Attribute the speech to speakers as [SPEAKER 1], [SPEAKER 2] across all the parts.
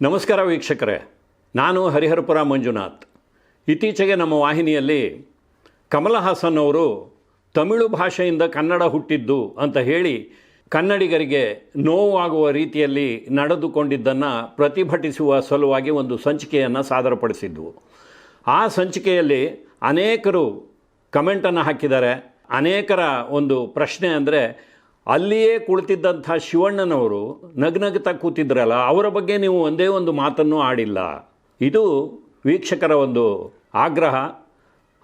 [SPEAKER 1] ನಮಸ್ಕಾರ ವೀಕ್ಷಕರೇ, ನಾನು ಹರಿಹರಪುರ ಮಂಜುನಾಥ್. ಇತ್ತೀಚೆಗೆ ನಮ್ಮ ವಾಹಿನಿಯಲ್ಲಿ ಕಮಲ ಹಾಸನ್ ಅವರು ತಮಿಳು ಭಾಷೆಯಿಂದ ಕನ್ನಡ ಹುಟ್ಟಿದ್ದು ಅಂತ ಹೇಳಿ ಕನ್ನಡಿಗರಿಗೆ ನೋವಾಗುವ ರೀತಿಯಲ್ಲಿ ನಡೆದುಕೊಂಡಿದ್ದನ್ನು ಪ್ರತಿಭಟಿಸುವ ಸಲುವಾಗಿ ಒಂದು ಸಂಚಿಕೆಯನ್ನು ಸಾದರಪಡಿಸಿದ್ವು. ಆ ಸಂಚಿಕೆಯಲ್ಲಿ ಅನೇಕರು ಕಮೆಂಟನ್ನು ಹಾಕಿದ್ದಾರೆ. ಅನೇಕರ ಒಂದು ಪ್ರಶ್ನೆ ಅಂದರೆ ಅಲ್ಲಿಯೇ ಕುಳಿತಿದ್ದಂಥ ಶಿವಣ್ಣನವರು ನಗ್ನಗ್ತಾ ಕೂತಿದ್ರಲ್ಲ, ಅವರ ಬಗ್ಗೆ ನೀವು ಒಂದೇ ಒಂದು ಮಾತನ್ನು ಆಡಿಲ್ಲ. ಇದು ವೀಕ್ಷಕರ ಒಂದು ಆಗ್ರಹ.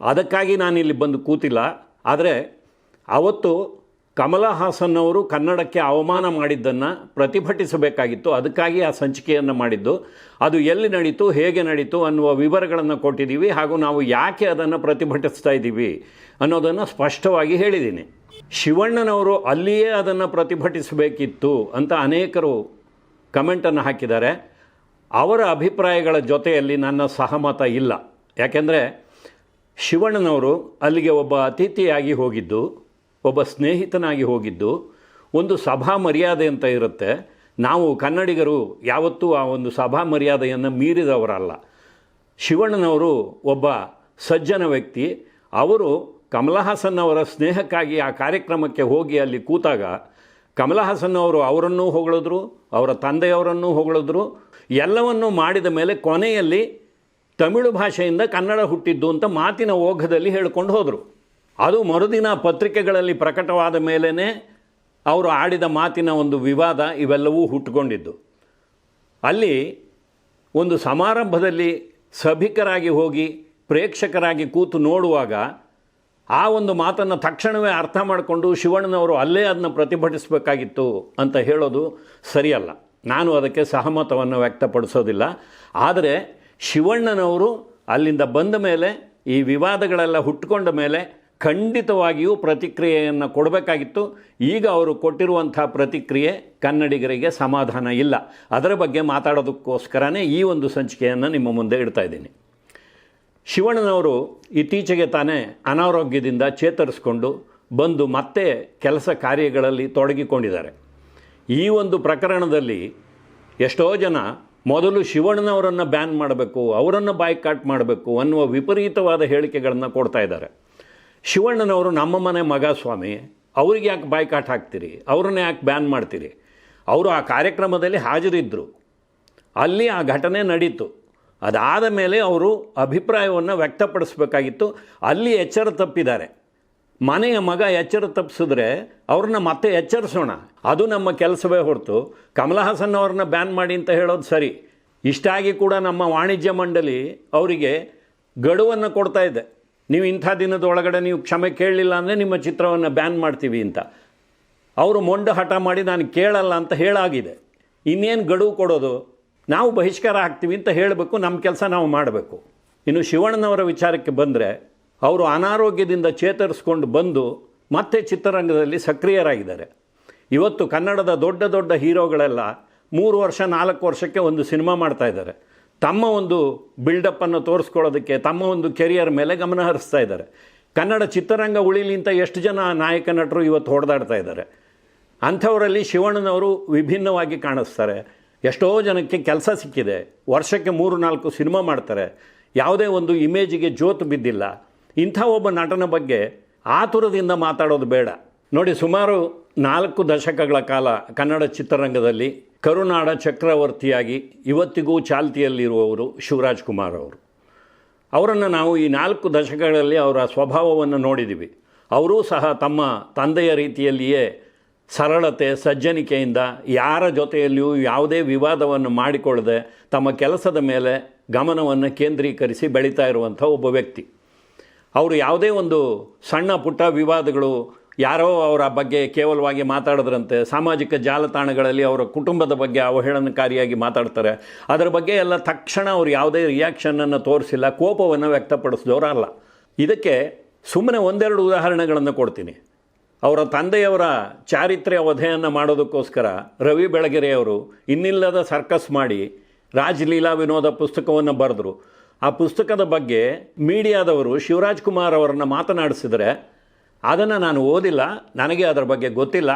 [SPEAKER 1] ಅದಕ್ಕಾಗಿ ನಾನಿಲ್ಲಿ ಬಂದು ಕೂತಿಲ್ಲ. ಆದರೆ ಅವತ್ತು ಕಮಲ ಹಾಸನ್ ಅವರು ಕನ್ನಡಕ್ಕೆ ಅವಮಾನ ಮಾಡಿದ್ದನ್ನು ಪ್ರತಿಭಟಿಸಬೇಕಾಗಿತ್ತು. ಅದಕ್ಕಾಗಿ ಆ ಸಂಚಿಕೆಯನ್ನು ಮಾಡಿದ್ದು. ಅದು ಎಲ್ಲಿ ನಡೀತು, ಹೇಗೆ ನಡೀತು ಅನ್ನುವ ವಿವರಗಳನ್ನು ಕೊಟ್ಟಿದ್ದೀವಿ ಹಾಗೂ ನಾವು ಯಾಕೆ ಅದನ್ನು ಪ್ರತಿಭಟಿಸ್ತಾ ಇದ್ದೀವಿ ಅನ್ನೋದನ್ನು ಸ್ಪಷ್ಟವಾಗಿ ಹೇಳಿದ್ದೀನಿ. ಶಿವಣ್ಣನವರು ಅಲ್ಲಿಯೇ ಅದನ್ನು ಪ್ರತಿಭಟಿಸಬೇಕಿತ್ತು ಅಂತ ಅನೇಕರು ಕಮೆಂಟನ್ನು ಹಾಕಿದ್ದಾರೆ. ಅವರ ಅಭಿಪ್ರಾಯಗಳ ಜೊತೆಯಲ್ಲಿ ನನ್ನ ಸಹಮತ ಇಲ್ಲ. ಯಾಕೆಂದರೆ ಶಿವಣ್ಣನವರು ಅಲ್ಲಿಗೆ ಒಬ್ಬ ಅತಿಥಿಯಾಗಿ ಹೋಗಿದ್ದು, ಒಬ್ಬ ಸ್ನೇಹಿತನಾಗಿ ಹೋಗಿದ್ದು, ಒಂದು ಸಭಾ ಮರ್ಯಾದೆ ಅಂತ ಇರುತ್ತೆ. ನಾವು ಕನ್ನಡಿಗರು ಯಾವತ್ತೂ ಆ ಒಂದು ಸಭಾ ಮರ್ಯಾದೆಯನ್ನು ಮೀರಿದವರಲ್ಲ. ಶಿವಣ್ಣನವರು ಒಬ್ಬ ಸಜ್ಜನ ವ್ಯಕ್ತಿ. ಅವರು ಕಮಲಹಾಸನ್ ಅವರ ಸ್ನೇಹಕ್ಕಾಗಿ ಆ ಕಾರ್ಯಕ್ರಮಕ್ಕೆ ಹೋಗಿ ಅಲ್ಲಿ ಕೂತಾಗ ಕಮಲಹಾಸನ್ ಅವರು ಅವರನ್ನೂ ಹೊಗಳಿದ್ರು, ಅವರ ತಂದೆಯವರನ್ನೂ ಹೊಗಳಿದ್ರು, ಎಲ್ಲವನ್ನೂ ಮಾಡಿದ ಮೇಲೆ ಕೊನೆಯಲ್ಲಿ ತಮಿಳು ಭಾಷೆಯಿಂದ ಕನ್ನಡ ಹುಟ್ಟಿದ್ದು ಅಂತ ಮಾತಿನ ಓಘದಲ್ಲಿ ಹೇಳ್ಕೊಂಡು ಹೋದರು. ಅದು ಮರುದಿನ ಪತ್ರಿಕೆಗಳಲ್ಲಿ ಪ್ರಕಟವಾದ ಮೇಲೇ ಅವರು ಆಡಿದ ಮಾತಿನ ಒಂದು ವಿವಾದ ಇವೆಲ್ಲವೂ ಹುಟ್ಟುಕೊಂಡಿದ್ದು. ಅಲ್ಲಿ ಒಂದು ಸಮಾರಂಭದಲ್ಲಿ ಸಭಿಕರಾಗಿ ಹೋಗಿ ಪ್ರೇಕ್ಷಕರಾಗಿ ಕೂತು ನೋಡುವಾಗ ಆ ಒಂದು ಮಾತನ್ನು ತಕ್ಷಣವೇ ಅರ್ಥ ಮಾಡಿಕೊಂಡು ಶಿವಣ್ಣನವರು ಅಲ್ಲೇ ಅದನ್ನು ಪ್ರತಿಭಟಿಸಬೇಕಾಗಿತ್ತು ಅಂತ ಹೇಳೋದು ಸರಿಯಲ್ಲ. ನಾನು ಅದಕ್ಕೆ ಸಹಮತವನ್ನು ವ್ಯಕ್ತಪಡಿಸೋದಿಲ್ಲ. ಆದರೆ ಶಿವಣ್ಣನವರು ಅಲ್ಲಿಂದ ಬಂದ ಮೇಲೆ, ಈ ವಿವಾದಗಳೆಲ್ಲ ಹುಟ್ಟುಕೊಂಡ ಮೇಲೆ ಖಂಡಿತವಾಗಿಯೂ ಪ್ರತಿಕ್ರಿಯೆಯನ್ನು ಕೊಡಬೇಕಾಗಿತ್ತು. ಈಗ ಅವರು ಕೊಟ್ಟಿರುವಂಥ ಪ್ರತಿಕ್ರಿಯೆ ಕನ್ನಡಿಗರಿಗೆ ಸಮಾಧಾನ ಇಲ್ಲ. ಅದರ ಬಗ್ಗೆ ಮಾತಾಡೋದಕ್ಕೋಸ್ಕರನೇ ಈ ಒಂದು ಸಂಚಿಕೆಯನ್ನು ನಿಮ್ಮ ಮುಂದೆ ಇಡ್ತಾ ಇದ್ದೀನಿ. ಶಿವಣ್ಣನವರು ಇತ್ತೀಚೆಗೆ ತಾನೇ ಅನಾರೋಗ್ಯದಿಂದ ಚೇತರಿಸ್ಕೊಂಡು ಬಂದು ಮತ್ತೆ ಕೆಲಸ ಕಾರ್ಯಗಳಲ್ಲಿ ತೊಡಗಿಕೊಂಡಿದ್ದಾರೆ. ಈ ಒಂದು ಪ್ರಕರಣದಲ್ಲಿ ಎಷ್ಟೋ ಜನ ಮೊದಲು ಶಿವಣ್ಣನವರನ್ನು ಬ್ಯಾನ್ ಮಾಡಬೇಕು, ಅವರನ್ನು ಬಾಯ್ಕಾಟ್ ಮಾಡಬೇಕು ಅನ್ನುವ ವಿಪರೀತವಾದ ಹೇಳಿಕೆಗಳನ್ನು ಕೊಡ್ತಾ ಇದ್ದಾರೆ. ಶಿವಣ್ಣನವರು ನಮ್ಮ ಮನೆ ಮಗ ಸ್ವಾಮಿ, ಅವ್ರಿಗೆ ಯಾಕೆ ಬಾಯ್ಕಾಟ್ ಹಾಕ್ತೀರಿ? ಅವ್ರನ್ನ ಯಾಕೆ ಬ್ಯಾನ್ ಮಾಡ್ತೀರಿ? ಅವರು ಆ ಕಾರ್ಯಕ್ರಮದಲ್ಲಿ ಹಾಜರಿದ್ದರು ಅಲ್ಲಿ ಆ ಘಟನೆ ನಡೀತು. ಅದಾದ ಮೇಲೆ ಅವರು ಅಭಿಪ್ರಾಯವನ್ನು ವ್ಯಕ್ತಪಡಿಸಬೇಕಾಗಿತ್ತು. ಅಲ್ಲಿ ಎಚ್ಚರ ತಪ್ಪಿದ್ದಾರೆ. ಮನೆಯ ಮಗ ಎಚ್ಚರ ತಪ್ಪಿಸಿದ್ರೆ ಅವ್ರನ್ನ ಮತ್ತೆ ಎಚ್ಚರಿಸೋಣ. ಅದು ನಮ್ಮ ಕೆಲಸವೇ ಹೊರತು. ಕಮಲ ಹಾಸನ್ ಅವ್ರನ್ನ ಬ್ಯಾನ್ ಮಾಡಿ ಅಂತ ಹೇಳೋದು ಸರಿ. ಇಷ್ಟಾಗಿ ಕೂಡ ನಮ್ಮ ವಾಣಿಜ್ಯ ಮಂಡಳಿ ಅವರಿಗೆ ಗಡುವನ್ನು ಕೊಡ್ತಾ ಇದೆ. ನೀವು ಇಂಥ ದಿನದ ಒಳಗಡೆ ನೀವು ಕ್ಷಮೆ ಕೇಳಲಿಲ್ಲ ಅಂದರೆ ನಿಮ್ಮ ಚಿತ್ರವನ್ನು ಬ್ಯಾನ್ ಮಾಡ್ತೀವಿ ಅಂತ. ಅವರು ಮೊಂಡು ಹಠ ಮಾಡಿ ನಾನು ಕೇಳಲ್ಲ ಅಂತ ಹೇಳಾಗಿದೆ. ಇನ್ನೇನು ಗಡುವು ಕೊಡೋದು? ನಾವು ಬಹಿಷ್ಕಾರ ಹಾಕ್ತೀವಿ ಅಂತ ಹೇಳಬೇಕು, ನಮ್ಮ ಕೆಲಸ ನಾವು ಮಾಡಬೇಕು. ಇನ್ನು ಶಿವಣ್ಣನವರ ವಿಚಾರಕ್ಕೆ ಬಂದರೆ, ಅವರು ಅನಾರೋಗ್ಯದಿಂದ ಚೇತರಿಸ್ಕೊಂಡು ಬಂದು ಮತ್ತೆ ಚಿತ್ರರಂಗದಲ್ಲಿ ಸಕ್ರಿಯರಾಗಿದ್ದಾರೆ. ಇವತ್ತು ಕನ್ನಡದ ದೊಡ್ಡ ದೊಡ್ಡ ಹೀರೋಗಳೆಲ್ಲ ಮೂರು ವರ್ಷ, ನಾಲ್ಕು ವರ್ಷಕ್ಕೆ ಒಂದು ಸಿನಿಮಾ ಮಾಡ್ತಾ ಇದ್ದಾರೆ. ತಮ್ಮ ಒಂದು ಬಿಲ್ಡಪ್ಪನ್ನು ತೋರಿಸ್ಕೊಳ್ಳೋದಕ್ಕೆ, ತಮ್ಮ ಒಂದು ಕೆರಿಯರ್ ಮೇಲೆ ಗಮನ ಹರಿಸ್ತಾ ಇದ್ದಾರೆ. ಕನ್ನಡ ಚಿತ್ರರಂಗ ಉಳಿಲಿ ಅಂತ ಎಷ್ಟು ಜನ ನಾಯಕ ನಟರು ಇವತ್ತು ಹೊಡೆದಾಡ್ತಾ ಇದ್ದಾರೆ. ಅಂಥವರಲ್ಲಿ ಶಿವಣ್ಣನವರು ವಿಭಿನ್ನವಾಗಿ ಕಾಣಿಸ್ತಾರೆ. ಎಷ್ಟೋ ಜನಕ್ಕೆ ಕೆಲಸ ಸಿಕ್ಕಿದೆ. ವರ್ಷಕ್ಕೆ ಮೂರು, ನಾಲ್ಕು ಸಿನಿಮಾ ಮಾಡ್ತಾರೆ. ಯಾವುದೇ ಒಂದು ಇಮೇಜಿಗೆ ಜೋತು ಬಿದ್ದಿಲ್ಲ. ಇಂಥ ಒಬ್ಬ ನಟನ ಬಗ್ಗೆ ಆತುರದಿಂದ ಮಾತಾಡೋದು ಬೇಡ. ನೋಡಿ, ಸುಮಾರು ನಾಲ್ಕು ದಶಕಗಳ ಕಾಲ ಕನ್ನಡ ಚಿತ್ರರಂಗದಲ್ಲಿ ಕರುನಾಡ ಚಕ್ರವರ್ತಿಯಾಗಿ ಇವತ್ತಿಗೂ ಚಾಲ್ತಿಯಲ್ಲಿರುವವರು ಶಿವರಾಜ್ ಕುಮಾರ್ ಅವರು. ಅವರನ್ನು ನಾವು ಈ ನಾಲ್ಕು ದಶಕಗಳಲ್ಲಿ ಅವರ ಸ್ವಭಾವವನ್ನು ನೋಡಿದ್ದೀವಿ. ಅವರೂ ಸಹ ತಮ್ಮ ತಂದೆಯ ರೀತಿಯಲ್ಲಿಯೇ ಸರಳತೆ, ಸಜ್ಜನಿಕೆಯಿಂದ ಯಾರ ಜೊತೆಯಲ್ಲಿಯೂ ಯಾವುದೇ ವಿವಾದವನ್ನು ಮಾಡಿಕೊಳ್ಳದೆ ತಮ್ಮ ಕೆಲಸದ ಮೇಲೆ ಗಮನವನ್ನು ಕೇಂದ್ರೀಕರಿಸಿ ಬೆಳೀತಾ ಇರುವಂಥ ಒಬ್ಬ ವ್ಯಕ್ತಿ. ಅವರು ಯಾವುದೇ ಒಂದು ಸಣ್ಣ ಪುಟ್ಟ ವಿವಾದಗಳು ಯಾರೋ ಅವರ ಬಗ್ಗೆ ಕೇವಲವಾಗಿ ಮಾತಾಡಿದ್ರಂತೆ, ಸಾಮಾಜಿಕ ಜಾಲತಾಣಗಳಲ್ಲಿ ಅವರ ಕುಟುಂಬದ ಬಗ್ಗೆ ಅವಹೇಳನಕಾರಿಯಾಗಿ ಮಾತಾಡ್ತಾರೆ. ಅದರ ಬಗ್ಗೆ ಎಲ್ಲ ತಕ್ಷಣ ಅವರು ಯಾವುದೇ ರಿಯಾಕ್ಷನನ್ನು ತೋರಿಸಿಲ್ಲ, ಕೋಪವನ್ನು ವ್ಯಕ್ತಪಡಿಸಿದವರಲ್ಲ. ಇದಕ್ಕೆ ಸುಮ್ಮನೆ ಒಂದೆರಡು ಉದಾಹರಣೆಗಳನ್ನು ಕೊಡ್ತೀನಿ. ಅವರ ತಂದೆಯವರ ಚಾರಿತ್ರ್ಯ ವಧೆಯನ್ನು ಮಾಡೋದಕ್ಕೋಸ್ಕರ ರವಿ ಬೆಳಗೆರೆಯವರು ಇನ್ನಿಲ್ಲದ ಸರ್ಕಸ್ ಮಾಡಿ ರಾಜಲೀಲಾ ವಿನೋದ ಪುಸ್ತಕವನ್ನು ಬರೆದರು. ಆ ಪುಸ್ತಕದ ಬಗ್ಗೆ ಮೀಡಿಯಾದವರು ಶಿವರಾಜ್ ಕುಮಾರ್ ಅವರನ್ನು ಮಾತನಾಡಿಸಿದರೆ, ಅದನ್ನು ನಾನು ಓದಿಲ್ಲ, ನನಗೆ ಅದರ ಬಗ್ಗೆ ಗೊತ್ತಿಲ್ಲ,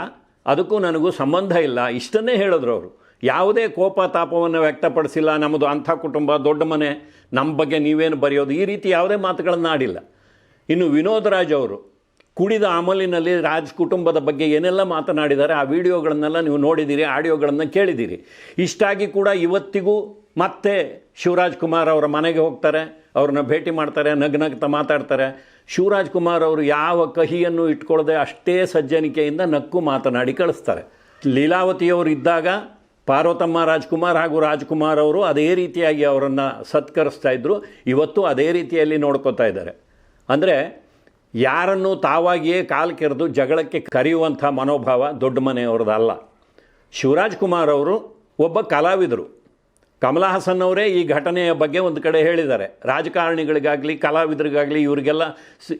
[SPEAKER 1] ಅದಕ್ಕೂ ನನಗೂ ಸಂಬಂಧ ಇಲ್ಲ, ಇಷ್ಟನ್ನೇ ಹೇಳಿದ್ರು ಅವರು. ಯಾವುದೇ ಕೋಪ ತಾಪವನ್ನು ವ್ಯಕ್ತಪಡಿಸಿಲ್ಲ, ನಮ್ಮದು ಅಂಥ ಕುಟುಂಬ, ದೊಡ್ಡ ಮನೆ ನಮ್ಮ ಬಗ್ಗೆ ನೀವೇನು ಬರೆಯೋದು, ಈ ರೀತಿ ಯಾವುದೇ ಮಾತುಗಳನ್ನು ಆಡಿಲ್ಲ. ಇನ್ನು ವಿನೋದ್ ರಾಜ್ ಅವರು ಕುಡಿದ ಅಮಲಿನಲ್ಲಿ ರಾಜ್ ಕುಟುಂಬದ ಬಗ್ಗೆ ಏನೆಲ್ಲ ಮಾತನಾಡಿದ್ದಾರೆ, ಆ ವಿಡಿಯೋಗಳನ್ನೆಲ್ಲ ನೀವು ನೋಡಿದ್ದೀರಿ, ಆಡಿಯೋಗಳನ್ನು ಕೇಳಿದ್ದೀರಿ. ಇಷ್ಟಾಗಿ ಕೂಡ ಇವತ್ತಿಗೂ ಮತ್ತೆ ಶಿವರಾಜ್ ಕುಮಾರ್ ಅವರ ಮನೆಗೆ ಹೋಗ್ತಾರೆ, ಅವ್ರನ್ನ ಭೇಟಿ ಮಾಡ್ತಾರೆ ನಗ್ನಗ್ತಾ ಮಾತಾಡ್ತಾರೆ. ಶಿವರಾಜ್ ಕುಮಾರ್ ಅವರು ಯಾವ ಕಹಿಯನ್ನು ಇಟ್ಕೊಳ್ಳದೆ ಅಷ್ಟೇ ಸಜ್ಜನಿಕೆಯಿಂದ ನಕ್ಕು ಮಾತನಾಡಿ ಕಳಿಸ್ತಾರೆ. ಲೀಲಾವತಿಯವರು ಇದ್ದಾಗ ಪಾರ್ವತಮ್ಮ ರಾಜ್ಕುಮಾರ್ ಹಾಗೂ ರಾಜ್ಕುಮಾರ್ ಅವರು ಅದೇ ರೀತಿಯಾಗಿ ಅವರನ್ನು ಸತ್ಕರಿಸ್ತಾ ಇದ್ದರು ಇವತ್ತು ಅದೇ ರೀತಿಯಲ್ಲಿ ನೋಡ್ಕೋತಾ ಇದ್ದಾರೆ. ಅಂದರೆ ಯಾರನ್ನು ತಾವಾಗಿಯೇ ಕಾಲು ಕೆರೆದು ಜಗಳಕ್ಕೆ ಕರೆಯುವಂಥ ಮನೋಭಾವ ದೊಡ್ಡ ಮನೆಯವ್ರದ್ದಲ್ಲ ಶಿವರಾಜ್ ಕುಮಾರ್ ಅವರು ಒಬ್ಬ ಕಲಾವಿದರು. ಕಮಲ ಹಾಸನ್ ಅವರೇ ಈ ಘಟನೆಯ ಬಗ್ಗೆ ಒಂದು ಕಡೆ ಹೇಳಿದ್ದಾರೆ. ರಾಜಕಾರಣಿಗಳಿಗಾಗಲಿ, ಕಲಾವಿದರಿಗಾಗಲಿ ಇವರಿಗೆಲ್ಲ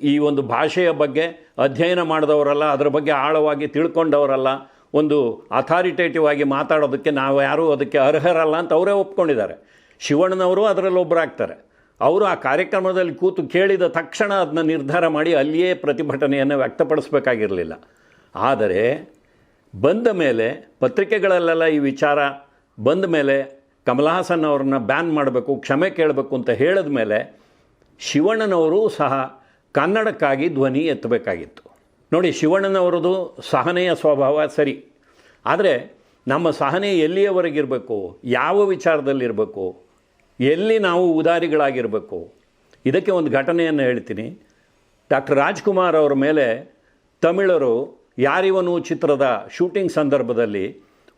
[SPEAKER 1] ಈ ಒಂದು ಭಾಷೆಯ ಬಗ್ಗೆ, ಅಧ್ಯಯನ ಮಾಡಿದವರಲ್ಲ, ಅದರ ಬಗ್ಗೆ ಆಳವಾಗಿ ತಿಳ್ಕೊಂಡವರಲ್ಲ, ಒಂದು ಅಥಾರಿಟೇಟಿವ್ ಆಗಿ ಮಾತಾಡೋದಕ್ಕೆ ನಾವು ಯಾರೂ ಅದಕ್ಕೆ ಅರ್ಹರಲ್ಲ ಅಂತ ಅವರೇ ಒಪ್ಕೊಂಡಿದ್ದಾರೆ. ಶಿವಣ್ಣನವರು ಅದರಲ್ಲಿ ಒಬ್ಬರಾಗ್ತಾರೆ ಅವರು ಆ ಕಾರ್ಯಕ್ರಮದಲ್ಲಿ ಕೂತು ಕೇಳಿದ ತಕ್ಷಣ ಅದನ್ನ ನಿರ್ಧಾರ ಮಾಡಿ ಅಲ್ಲಿಯೇ ಪ್ರತಿಭಟನೆಯನ್ನು ವ್ಯಕ್ತಪಡಿಸಬೇಕಾಗಿರಲಿಲ್ಲ. ಆದರೆ ಬಂದ ಮೇಲೆ ಪತ್ರಿಕೆಗಳಲ್ಲೆಲ್ಲ ಈ ವಿಚಾರ ಬಂದ ಮೇಲೆ ಕಮಲ್ ಹಾಸನ್ ಅವ್ರನ್ನ ಬ್ಯಾನ್ ಮಾಡಬೇಕು, ಕ್ಷಮೆ ಕೇಳಬೇಕು ಅಂತ ಹೇಳಿದ ಮೇಲೆ ಶಿವಣ್ಣನವರು ಸಹ ಕನ್ನಡಕ್ಕಾಗಿ ಧ್ವನಿ ಎತ್ತಬೇಕಾಗಿತ್ತು. ನೋಡಿ ಶಿವಣ್ಣನವರದು ಸಹನೆಯ ಸ್ವಭಾವ ಸರಿ. ಆದರೆ ನಮ್ಮ ಸಹನೆ ಎಲ್ಲಿಯವರೆಗಿರಬೇಕು? ಯಾವ ವಿಚಾರದಲ್ಲಿರಬೇಕು? ಎಲ್ಲಿ ನಾವು ಉದಾರಿಗಳಾಗಿರಬೇಕು? ಇದಕ್ಕೆ ಒಂದು ಘಟನೆಯನ್ನು ಹೇಳ್ತೀನಿ. ಡಾಕ್ಟರ್ ರಾಜ್ಕುಮಾರ್ ಅವರ ಮೇಲೆ ತಮಿಳರು ಯಾರಿವನು ಚಿತ್ರದ ಶೂಟಿಂಗ್ ಸಂದರ್ಭದಲ್ಲಿ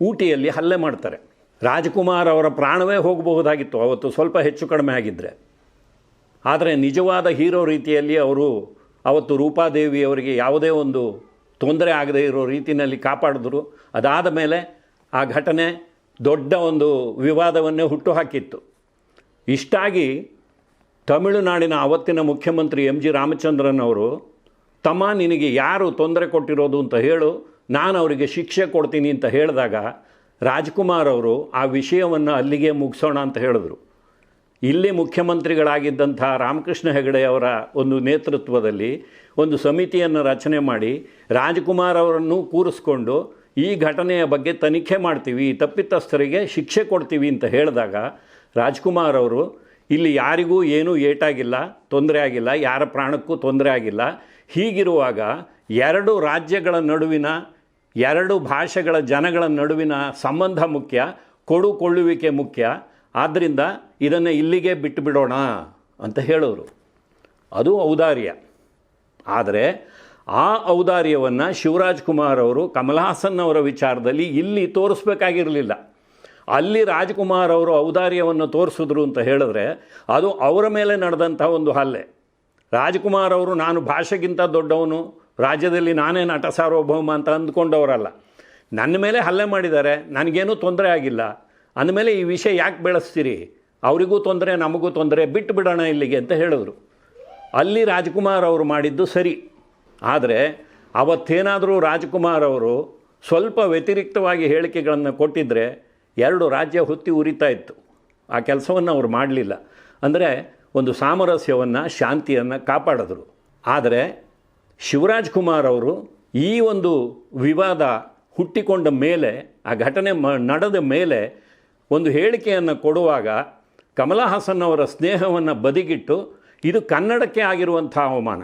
[SPEAKER 1] ಊಟಿಯಲ್ಲಿ ಹಲ್ಲೆ ಮಾಡ್ತಾರೆ. ರಾಜ್ಕುಮಾರ್ ಅವರ ಪ್ರಾಣವೇ ಹೋಗಬಹುದಾಗಿತ್ತು. ಅವತ್ತು ಸ್ವಲ್ಪ ಹೆಚ್ಚು ಕಡಿಮೆ ಆಗಿದ್ದರೆ ಆದರೆ ನಿಜವಾದ ಹೀರೋ ರೀತಿಯಲ್ಲಿ ಅವರು ಅವತ್ತು ರೂಪಾದೇವಿ ಅವರಿಗೆ ಯಾವುದೇ ಒಂದು ತೊಂದರೆ ಆಗದೇ ಇರೋ ರೀತಿಯಲ್ಲಿ ಕಾಪಾಡಿದ್ರು. ಅದಾದ ಮೇಲೆ ಆ ಘಟನೆ ದೊಡ್ಡ ಒಂದು ವಿವಾದವನ್ನೇ ಹುಟ್ಟುಹಾಕಿತ್ತು ಇಷ್ಟಾಗಿ ತಮಿಳುನಾಡಿನ ಅವತ್ತಿನ ಮುಖ್ಯಮಂತ್ರಿ ಎಂ ಜಿ ರಾಮಚಂದ್ರನ್ ಅವರು ತಮ್ಮ ನಿನಗೆ ಯಾರು ತೊಂದರೆ ಕೊಟ್ಟಿರೋದು ಅಂತ ಹೇಳು, ನಾನು ಅವರಿಗೆ ಶಿಕ್ಷೆ ಕೊಡ್ತೀನಿ ಅಂತ ಹೇಳಿದಾಗ ರಾಜ್ಕುಮಾರ್ ಅವರು ಆ ವಿಷಯವನ್ನು ಅಲ್ಲಿಗೆ ಮುಗಿಸೋಣ ಅಂತ ಹೇಳಿದ್ರು. ಇಲ್ಲಿ ಮುಖ್ಯಮಂತ್ರಿಗಳಾಗಿದ್ದಂಥ ರಾಮಕೃಷ್ಣ ಹೆಗಡೆ ಅವರ ಒಂದು ನೇತೃತ್ವದಲ್ಲಿ ಒಂದು ಸಮಿತಿಯನ್ನು ರಚನೆ ಮಾಡಿ ರಾಜ್ಕುಮಾರ್ ಅವರನ್ನು ಕೂರಿಸ್ಕೊಂಡು ಈ ಘಟನೆಯ ಬಗ್ಗೆ ತನಿಖೆ ಮಾಡ್ತೀವಿ, ತಪ್ಪಿತಸ್ಥರಿಗೆ ಶಿಕ್ಷೆ ಕೊಡ್ತೀವಿ ಅಂತ ಹೇಳಿದಾಗ ರಾಜ್ಕುಮಾರ್ ಅವರು, ಇಲ್ಲಿ ಯಾರಿಗೂ ಏನೂ ಏಟಾಗಿಲ್ಲ, ತೊಂದರೆ ಆಗಿಲ್ಲ, ಯಾರ ಪ್ರಾಣಕ್ಕೂ ತೊಂದರೆ ಆಗಿಲ್ಲ. ಹೀಗಿರುವಾಗ ಎರಡು ರಾಜ್ಯಗಳ ನಡುವಿನ, ಎರಡು ಭಾಷೆಗಳ ಜನಗಳ ನಡುವಿನ ಸಂಬಂಧ ಮುಖ್ಯ ಕೊಡುಕೊಳ್ಳುವಿಕೆ ಮುಖ್ಯ. ಆದ್ದರಿಂದ ಇದನ್ನು ಇಲ್ಲಿಗೆ ಬಿಟ್ಟುಬಿಡೋಣ ಅಂತ ಹೇಳೋರು. ಅದು ಔದಾರ್ಯ. ಆದರೆ ಆ ಔದಾರ್ಯವನ್ನು ಶಿವರಾಜ್ ಕುಮಾರ್ ಅವರು, ಕಮಲಹಾಸನ್ ಅವರ ವಿಚಾರದಲ್ಲಿ ಇಲ್ಲಿ ತೋರಿಸ್ಬೇಕಾಗಿರಲಿಲ್ಲ. ಅಲ್ಲಿ ರಾಜ್ಕುಮಾರ್ ಅವರು ಔದಾರ್ಯವನ್ನು ತೋರಿಸಿದ್ರು ಅಂತ ಹೇಳಿದ್ರೆ ಅದು ಅವರ ಮೇಲೆ ನಡೆದಂಥ ಒಂದು ಹಲ್ಲೆ. ರಾಜ್ಕುಮಾರ್ ಅವರು, ನಾನು ಭಾಷೆಗಿಂತ ದೊಡ್ಡವನು, ರಾಜ್ಯದಲ್ಲಿ ನಾನೇ ನಟ ಸಾರ್ವಭೌಮ ಅಂತ ಅಂದ್ಕೊಂಡವರಲ್ಲ. ನನ್ನ ಮೇಲೆ ಹಲ್ಲೆ ಮಾಡಿದ್ದಾರೆ, ನನಗೇನೂ ತೊಂದರೆ ಆಗಿಲ್ಲ. ಅಂದಮೇಲೆ ಈ ವಿಷಯ ಯಾಕೆ ಬೆಳೆಸ್ತೀರಿ? ಅವರಿಗೂ ತೊಂದರೆ, ನಮಗೂ ತೊಂದರೆ ಬಿಟ್ಟು ಬಿಡೋಣ ಇಲ್ಲಿಗೆ ಅಂತ ಹೇಳಿದ್ರು. ಅಲ್ಲಿ ರಾಜ್ಕುಮಾರ್ ಅವರು ಮಾಡಿದ್ದು ಸರಿ. ಆದರೆ ಅವತ್ತೇನಾದರೂ ರಾಜ್ಕುಮಾರ್ ಅವರು ಸ್ವಲ್ಪ ವ್ಯತಿರಿಕ್ತವಾಗಿ ಹೇಳಿಕೆಗಳನ್ನು ಕೊಟ್ಟಿದ್ದರೆ ಎರಡು ರಾಜ್ಯ ಹೊತ್ತಿ ಉರಿತಾ ಇತ್ತು. ಆ ಕೆಲಸವನ್ನು ಅವರು ಮಾಡಲಿಲ್ಲ. ಅಂದರೆ ಒಂದು ಸಾಮರಸ್ಯವನ್ನು, ಶಾಂತಿಯನ್ನು ಕಾಪಾಡಿದ್ರು. ಆದರೆ ಶಿವರಾಜ್ ಕುಮಾರ್ ಅವರು ಈ ಒಂದು ವಿವಾದ ಹುಟ್ಟಿಕೊಂಡ ಮೇಲೆ, ಆ ಘಟನೆ ಮ, ನಡೆದ ಮೇಲೆ ಒಂದು ಹೇಳಿಕೆಯನ್ನು ಕೊಡುವಾಗ ಕಮಲ ಹಾಸನ್ ಅವರ ಸ್ನೇಹವನ್ನು ಬದಿಗಿಟ್ಟು ಇದು ಕನ್ನಡಕ್ಕೆ ಆಗಿರುವಂಥ ಅವಮಾನ.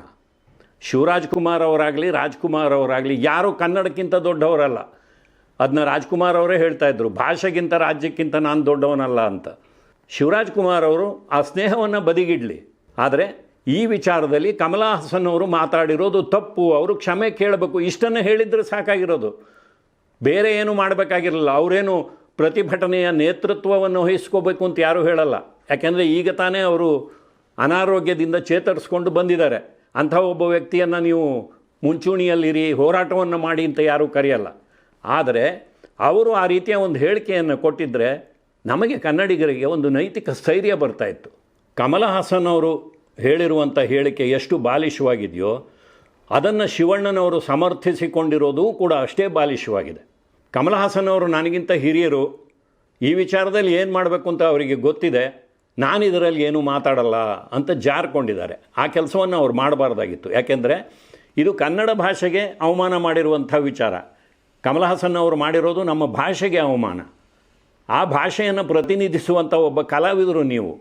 [SPEAKER 1] ಶಿವರಾಜ್ ಕುಮಾರ್ ಅವರಾಗಲಿ ರಾಜ್ಕುಮಾರ್ ಅವರಾಗಲಿ, ಯಾರೂ ಕನ್ನಡಕ್ಕಿಂತ ದೊಡ್ಡವರಲ್ಲ. ಅದನ್ನ ರಾಜ್ಕುಮಾರ್ ಅವರೇ ಹೇಳ್ತಾ ಇದ್ದರು ಭಾಷೆಗಿಂತ ರಾಜ್ಯಕ್ಕಿಂತ ನಾನು ದೊಡ್ಡವನಲ್ಲ ಅಂತ. ಶಿವರಾಜ್ ಕುಮಾರ್ ಅವರು ಆ ಸ್ನೇಹವನ್ನು ಬದಿಗಿಡಲಿ. ಆದರೆ ಈ ವಿಚಾರದಲ್ಲಿ ಕಮಲಾ ಹಾಸನ್ ಅವರು ಮಾತಾಡಿರೋದು ತಪ್ಪು, ಅವರು ಕ್ಷಮೆ ಕೇಳಬೇಕು, ಇಷ್ಟನ್ನು ಹೇಳಿದರೆ ಸಾಕಾಗಿರೋದು. ಬೇರೆ ಏನು ಮಾಡಬೇಕಾಗಿರಲಿಲ್ಲ ಅವರೇನು ಪ್ರತಿಭಟನೆಯ ನೇತೃತ್ವವನ್ನು ವಹಿಸ್ಕೋಬೇಕು ಅಂತ ಯಾರೂ ಹೇಳಲ್ಲ. ಯಾಕೆಂದರೆ ಈಗ ತಾನೇ ಅವರು ಅನಾರೋಗ್ಯದಿಂದ ಚೇತರಿಸ್ಕೊಂಡು ಬಂದಿದ್ದಾರೆ. ಅಂಥ ಒಬ್ಬ ವ್ಯಕ್ತಿಯನ್ನು ನೀವು ಮುಂಚೂಣಿಯಲ್ಲಿರಿ, ಹೋರಾಟವನ್ನು ಮಾಡಿ ಅಂತ ಯಾರೂ ಕರೆಯಲ್ಲ. ಆದರೆ ಅವರು ಆ ರೀತಿಯ ಒಂದು ಹೇಳಿಕೆಯನ್ನು ಕೊಟ್ಟಿದ್ದರೆ ನಮಗೆ ಕನ್ನಡಿಗರಿಗೆ ಒಂದು ನೈತಿಕ ಸ್ಥೈರ್ಯ ಬರ್ತಾಯಿತ್ತು ಕಮಲ ಹಾಸನ್ ಅವರು ಹೇಳಿರುವಂಥ ಹೇಳಿಕೆ ಎಷ್ಟು ಬಾಲಿಶವಾಗಿದೆಯೋ ಅದನ್ನು ಶಿವಣ್ಣನವರು ಸಮರ್ಥಿಸಿಕೊಂಡಿರೋದು ಕೂಡ ಅಷ್ಟೇ ಬಾಲಿಶವಾಗಿದೆ. ಕಮಲ ಹಾಸನ್ ಅವರು ನನಗಿಂತ ಹಿರಿಯರು, ಈ ವಿಚಾರದಲ್ಲಿ ಏನು ಮಾಡಬೇಕು ಅಂತ ಅವರಿಗೆ ಗೊತ್ತಿದೆ, ನಾನು ಇದರಲ್ಲಿ ಏನೂ ಮಾತಾಡಲ್ಲ ಅಂತ ಜಾರ್ಕೊಂಡಿದ್ದಾರೆ. ಆ ಕೆಲಸವನ್ನು ಅವ್ರು ಮಾಡಬಾರ್ದಾಗಿತ್ತು. ಯಾಕೆಂದರೆ ಇದು ಕನ್ನಡ ಭಾಷೆಗೆ ಅವಮಾನ ಮಾಡಿರುವಂಥ ವಿಚಾರ. ಕಮಲ ಹಾಸನ್ ಅವರು ಮಾಡಿರೋದು ನಮ್ಮ ಭಾಷೆಗೆ ಅವಮಾನ. ಆ ಭಾಷೆಯನ್ನು ಪ್ರತಿನಿಧಿಸುವಂಥ ಒಬ್ಬ ಕಲಾವಿದರು ನೀವು.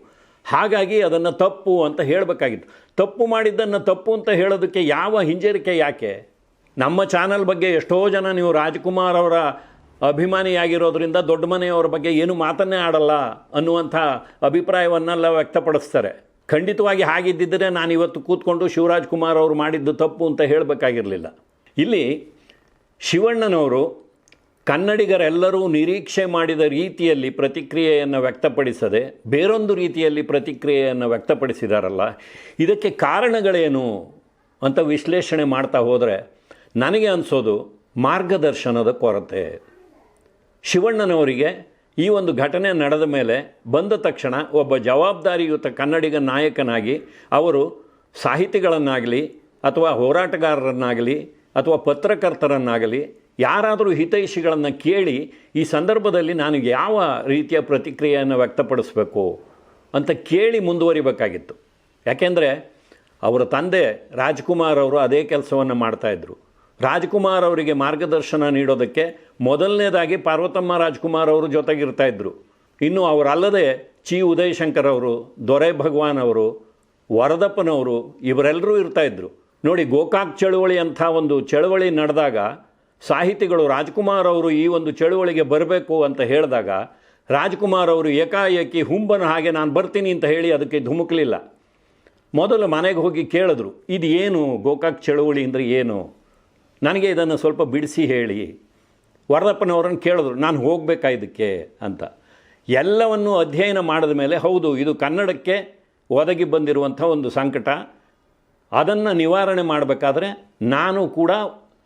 [SPEAKER 1] ಹಾಗಾಗಿ ಅದನ್ನು ತಪ್ಪು ಅಂತ ಹೇಳಬೇಕಾಗಿತ್ತು. ತಪ್ಪು ಮಾಡಿದ್ದನ್ನು ತಪ್ಪು ಅಂತ ಹೇಳೋದಕ್ಕೆ ಯಾವ ಹಿಂಜರಿಕೆ ಯಾಕೆ? ನಮ್ಮ ಚಾನಲ್ ಬಗ್ಗೆ ಎಷ್ಟೋ ಜನ ನೀವು ರಾಜ್ಕುಮಾರ್ ಅವರ ಅಭಿಮಾನಿಯಾಗಿರೋದ್ರಿಂದ ದೊಡ್ಡ ಮನೆಯವರ ಬಗ್ಗೆ ಏನು ಮಾತನ್ನೇ ಆಡಲ್ಲ ಅನ್ನುವಂಥ ಅಭಿಪ್ರಾಯವನ್ನೆಲ್ಲ ವ್ಯಕ್ತಪಡಿಸ್ತಾರೆ. ಖಂಡಿತವಾಗಿ ಹಾಗಿದ್ದಿದ್ದರೆ ನಾನು ಇವತ್ತು ಕೂತ್ಕೊಂಡು ಶಿವರಾಜ್ ಕುಮಾರ್ ಅವರು ಮಾಡಿದ್ದು ತಪ್ಪು ಅಂತ ಹೇಳಬೇಕಾಗಿರಲಿಲ್ಲ. ಇಲ್ಲಿ ಶಿವಣ್ಣನವರು ಕನ್ನಡಿಗರೆಲ್ಲರೂ ನಿರೀಕ್ಷೆ ಮಾಡಿದ ರೀತಿಯಲ್ಲಿ ಪ್ರತಿಕ್ರಿಯೆಯನ್ನು ವ್ಯಕ್ತಪಡಿಸದೆ ಬೇರೊಂದು ರೀತಿಯಲ್ಲಿ ಪ್ರತಿಕ್ರಿಯೆಯನ್ನು ವ್ಯಕ್ತಪಡಿಸಿದಾರಲ್ಲ. ಇದಕ್ಕೆ ಕಾರಣಗಳೇನು ಅಂತ ವಿಶ್ಲೇಷಣೆ ಮಾಡ್ತಾ ಹೋದರೆ ನನಗೆ ಅನಿಸೋದು ಮಾರ್ಗದರ್ಶನದ ಕೊರತೆ. ಶಿವಣ್ಣನವರಿಗೆ ಈ ಒಂದು ಘಟನೆ ನಡೆದ ಮೇಲೆ ಬಂದ ತಕ್ಷಣ ಒಬ್ಬ ಜವಾಬ್ದಾರಿಯುತ ಕನ್ನಡಿಗ ನಾಯಕನಾಗಿ ಅವರು ಸಾಹಿತಿಗಳನ್ನಾಗಲಿ ಅಥವಾ ಹೋರಾಟಗಾರರನ್ನಾಗಲಿ ಅಥವಾ ಪತ್ರಕರ್ತರನ್ನಾಗಲಿ, ಯಾರಾದರೂ ಹಿತೈಷಿಗಳನ್ನು ಕೇಳಿ, ಈ ಸಂದರ್ಭದಲ್ಲಿ ನಾನು ಯಾವ ರೀತಿಯ ಪ್ರತಿಕ್ರಿಯೆಯನ್ನು ವ್ಯಕ್ತಪಡಿಸಬೇಕು ಅಂತ ಕೇಳಿ ಮುಂದುವರಿಬೇಕಾಗಿತ್ತು. ಯಾಕೆಂದರೆ, ಅವರ ತಂದೆ ರಾಜ್ಕುಮಾರ್ ಅವರು ಅದೇ ಕೆಲಸವನ್ನು ಮಾಡ್ತಾಯಿದ್ರು ರಾಜ್ಕುಮಾರ್ ಅವರಿಗೆ ಮಾರ್ಗದರ್ಶನ ನೀಡೋದಕ್ಕೆ ಮೊದಲನೇದಾಗಿ ಪಾರ್ವತಮ್ಮ ರಾಜ್ಕುಮಾರ್ ಅವರು ಜೊತೆಗಿರ್ತಾ ಇದ್ದರು ಇನ್ನು ಅವರಲ್ಲದೆ ಚಿ ಉದಯಶಂಕರ್ ಅವರು, ದೊರೆ ಭಗವಾನ್ ಅವರು, ವರದಪ್ಪನವರು, ಇವರೆಲ್ಲರೂ ಇರ್ತಾಯಿದ್ರು ನೋಡಿ, ಗೋಕಾಕ್ ಚಳುವಳಿ ಅಂಥ ಒಂದು ಚಳುವಳಿ ನಡೆದಾಗ ಸಾಹಿತಿಗಳು ರಾಜ್ಕುಮಾರ್ ಅವರು ಈ ಒಂದು ಚಳುವಳಿಗೆ ಬರಬೇಕು ಅಂತ ಹೇಳಿದಾಗ ರಾಜ್ಕುಮಾರ್ ಅವರು ಏಕಾಏಕಿ ಹುಂಬನ ಹಾಗೆ ನಾನು ಬರ್ತೀನಿ ಅಂತ ಹೇಳಿ ಅದಕ್ಕೆ ಧುಮುಕಲಿಲ್ಲ. ಮೊದಲು ಮನೆಗೆ ಹೋಗಿ ಕೇಳಿದ್ರು, ಇದು ಏನು ಗೋಕಾಕ್ ಚಳುವಳಿ ಅಂದರೆ ಏನು? ನನಗೆ ಇದನ್ನು ಸ್ವಲ್ಪ ಬಿಡಿಸಿ ಹೇಳಿ. ವರದಪ್ಪನವರನ್ನು ಕೇಳಿದ್ರು, ನಾನು ಹೋಗಬೇಕಾ ಇದಕ್ಕೆ? ಅಂತ. ಎಲ್ಲವನ್ನು ಅಧ್ಯಯನ ಮಾಡಿದ ಮೇಲೆ, ಹೌದು, ಇದು ಕನ್ನಡಕ್ಕೆ ಒದಗಿ ಬಂದಿರುವಂಥ ಒಂದು ಸಂಕಟ. ಅದನ್ನು ನಿವಾರಣೆ ಮಾಡಬೇಕಾದ್ರೆ ನಾನು ಕೂಡ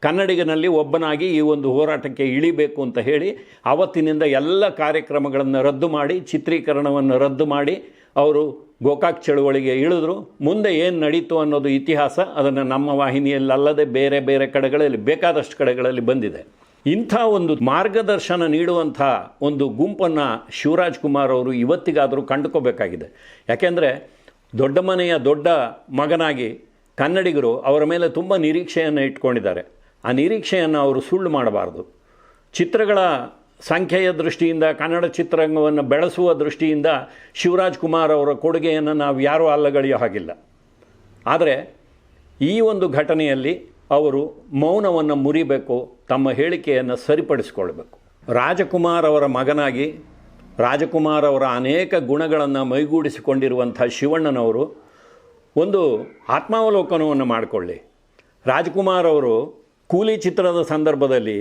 [SPEAKER 1] ಕನ್ನಡಿಗನಲ್ಲಿ ಒಬ್ಬನಾಗಿ ಈ ಒಂದು ಹೋರಾಟಕ್ಕೆ ಇಳಿಬೇಕು ಅಂತ ಹೇಳಿ ಆವತ್ತಿನಿಂದ ಎಲ್ಲ ಕಾರ್ಯಕ್ರಮಗಳನ್ನು ರದ್ದು ಮಾಡಿ, ಚಿತ್ರೀಕರಣವನ್ನು ರದ್ದು ಮಾಡಿ ಅವರು ಗೋಕಾಕ್ ಚಳುವಳಿಗೆ ಇಳಿದ್ರು. ಮುಂದೆ ಏನು ನಡೀತು ಅನ್ನೋದು ಇತಿಹಾಸ ಅದನ್ನು ನಮ್ಮ ವಾಹಿನಿಯಲ್ಲಲ್ಲದೆ ಬೇರೆ ಬೇರೆ ಕಡೆಗಳಲ್ಲಿ, ಬೇಕಾದಷ್ಟು ಕಡೆಗಳಲ್ಲಿ ಬಂದಿದೆ. ಇಂಥ ಒಂದು ಮಾರ್ಗದರ್ಶನ ನೀಡುವಂಥ ಒಂದು ಗುಂಪನ್ನು ಶಿವರಾಜ್ ಕುಮಾರ್ ಅವರು ಇವತ್ತಿಗಾದರೂ ಕಂಡುಕೋಬೇಕಾಗಿದೆ. ಯಾಕೆಂದರೆ ದೊಡ್ಡ ಮನೆಯ ದೊಡ್ಡ ಮಗನಾಗಿ ಕನ್ನಡಿಗರು ಅವರ ಮೇಲೆ ತುಂಬ ನಿರೀಕ್ಷೆಯನ್ನು ಇಟ್ಕೊಂಡಿದ್ದಾರೆ. ಆ ನಿರೀಕ್ಷೆಯನ್ನು ಅವರು ಸುಳ್ಳು ಮಾಡಬಾರ್ದು. ಚಿತ್ರಗಳ ಸಂಖ್ಯೆಯ ದೃಷ್ಟಿಯಿಂದ, ಕನ್ನಡ ಚಿತ್ರರಂಗವನ್ನು ಬೆಳೆಸುವ ದೃಷ್ಟಿಯಿಂದ ಶಿವರಾಜ್ ಕುಮಾರ್ ಅವರ ಕೊಡುಗೆಯನ್ನು ನಾವು ಯಾರೂ ಅಲ್ಲಗಳೆಯೋ ಹಾಗಿಲ್ಲ. ಆದರೆ ಈ ಒಂದು ಘಟನೆಯಲ್ಲಿ ಅವರು ಮೌನವನ್ನು ಮುರಿಬೇಕು, ತಮ್ಮ ಹೇಳಿಕೆಯನ್ನು ಸರಿಪಡಿಸಿಕೊಳ್ಬೇಕು ರಾಜಕುಮಾರ್ ಅವರ ಮಗನಾಗಿ, ರಾಜಕುಮಾರ್ ಅವರ ಅನೇಕ ಗುಣಗಳನ್ನು ಮೈಗೂಡಿಸಿಕೊಂಡಿರುವಂಥ ಶಿವಣ್ಣನವರು ಒಂದು ಆತ್ಮಾವಲೋಕನವನ್ನು ಮಾಡಿಕೊಳ್ಳಿ. ರಾಜ್ಕುಮಾರ್ ಅವರು ಕೂಲಿ ಚಿತ್ರದ ಸಂದರ್ಭದಲ್ಲಿ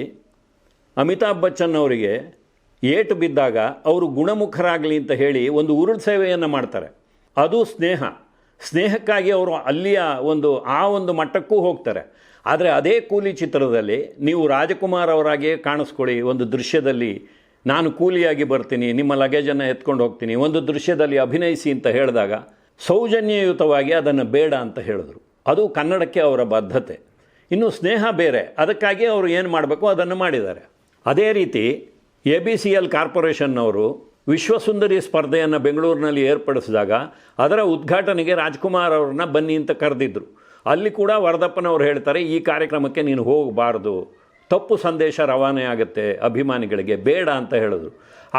[SPEAKER 1] ಅಮಿತಾಬ್ ಬಚ್ಚನ್ ಅವರಿಗೆ ಏಟು ಬಿದ್ದಾಗ ಅವರು ಗುಣಮುಖರಾಗಲಿ ಅಂತ ಹೇಳಿ ಒಂದು ಉರುಳ್ ಸೇವೆಯನ್ನು ಮಾಡ್ತಾರೆ. ಅದು ಸ್ನೇಹ. ಸ್ನೇಹಕ್ಕಾಗಿ ಅವರು ಅಲ್ಲಿಯ ಒಂದು, ಆ ಒಂದು ಮಟ್ಟಕ್ಕೂ ಹೋಗ್ತಾರೆ. ಆದರೆ ಅದೇ ಕೂಲಿ ಚಿತ್ರದಲ್ಲಿ ನೀವು ರಾಜಕುಮಾರ್ ಅವರಾಗಿಯೇ ಕಾಣಿಸ್ಕೊಳ್ಳಿ. ಒಂದು ದೃಶ್ಯದಲ್ಲಿ ನಾನು ಕೂಲಿಯಾಗಿ ಬರ್ತೀನಿ, ನಿಮ್ಮ ಲಗೇಜನ್ನು ಎತ್ಕೊಂಡು ಹೋಗ್ತೀನಿ, ಒಂದು ದೃಶ್ಯದಲ್ಲಿ ಅಭಿನಯಿಸಿ ಅಂತ ಹೇಳಿದಾಗ ಸೌಜನ್ಯಯುತವಾಗಿ ಅದನ್ನು ಬೇಡ ಅಂತ ಹೇಳಿದರು. ಅದು ಕನ್ನಡಕ್ಕೆ ಅವರ ಬದ್ಧತೆ. ಇನ್ನು ಸ್ನೇಹ ಬೇರೆ. ಅದಕ್ಕಾಗಿ ಅವರು ಏನು ಮಾಡಬೇಕು ಅದನ್ನು ಮಾಡಿದ್ದಾರೆ. ಅದೇ ರೀತಿ ಎ ಬಿ ಸಿ ಎಲ್ ಕಾರ್ಪೊರೇಷನ್ನವರು ವಿಶ್ವಸುಂದರಿ ಸ್ಪರ್ಧೆಯನ್ನು ಬೆಂಗಳೂರಿನಲ್ಲಿ ಏರ್ಪಡಿಸಿದಾಗ ಅದರ ಉದ್ಘಾಟನೆಗೆ ರಾಜ್ಕುಮಾರ್ ಅವ್ರನ್ನ ಬನ್ನಿ ಅಂತ ಕರೆದಿದ್ದರು ಅಲ್ಲಿ ಕೂಡ ವರದಪ್ಪನವರು ಹೇಳ್ತಾರೆ, ಈ ಕಾರ್ಯಕ್ರಮಕ್ಕೆ ನೀನು ಹೋಗಬಾರ್ದು. ತಪ್ಪು ಸಂದೇಶ ರವಾನೆ ಆಗುತ್ತೆ, ಅಭಿಮಾನಿಗಳಿಗೆ ಬೇಡ ಅಂತ ಹೇಳಿದ್ರು.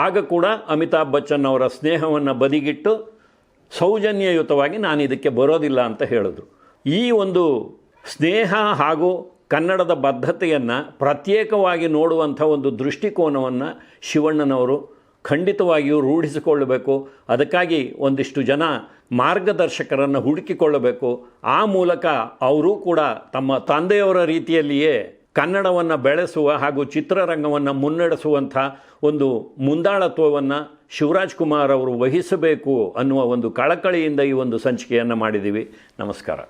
[SPEAKER 1] ಆಗ ಕೂಡ ಅಮಿತಾಬ್ ಬಚ್ಚನ್ ಅವರ ಸ್ನೇಹವನ್ನು ಬದಿಗಿಟ್ಟು ಸೌಜನ್ಯಯುತವಾಗಿ ನಾನು ಇದಕ್ಕೆ ಬರೋದಿಲ್ಲ ಅಂತ ಹೇಳಿದ್ರು. ಈ ಒಂದು ಸ್ನೇಹ ಹಾಗೂ ಕನ್ನಡದ ಬದ್ಧತೆಯನ್ನು ಪ್ರತ್ಯೇಕವಾಗಿ ನೋಡುವಂಥ ಒಂದು ದೃಷ್ಟಿಕೋನವನ್ನು ಶಿವಣ್ಣನವರು ಖಂಡಿತವಾಗಿಯೂ ರೂಢಿಸಿಕೊಳ್ಳಬೇಕು. ಅದಕ್ಕಾಗಿ ಒಂದಿಷ್ಟು ಜನ ಮಾರ್ಗದರ್ಶಕರನ್ನು ಹುಡುಕಿಕೊಳ್ಳಬೇಕು. ಆ ಮೂಲಕ ಅವರೂ ಕೂಡ ತಮ್ಮ ತಂದೆಯವರ ರೀತಿಯಲ್ಲಿಯೇ ಕನ್ನಡವನ್ನು ಬೆಳೆಸುವ ಹಾಗೂ ಚಿತ್ರರಂಗವನ್ನು ಮುನ್ನಡೆಸುವಂಥ ಒಂದು ಮುಂದಾಳತ್ವವನ್ನು ಶಿವರಾಜ್ ಕುಮಾರ್ ಅವರು ವಹಿಸಬೇಕು ಅನ್ನುವ ಒಂದು ಕಳಕಳಿಯಿಂದ ಈ ಒಂದು ಸಂಚಿಕೆಯನ್ನು ಮಾಡಿದ್ದೀವಿ. ನಮಸ್ಕಾರ.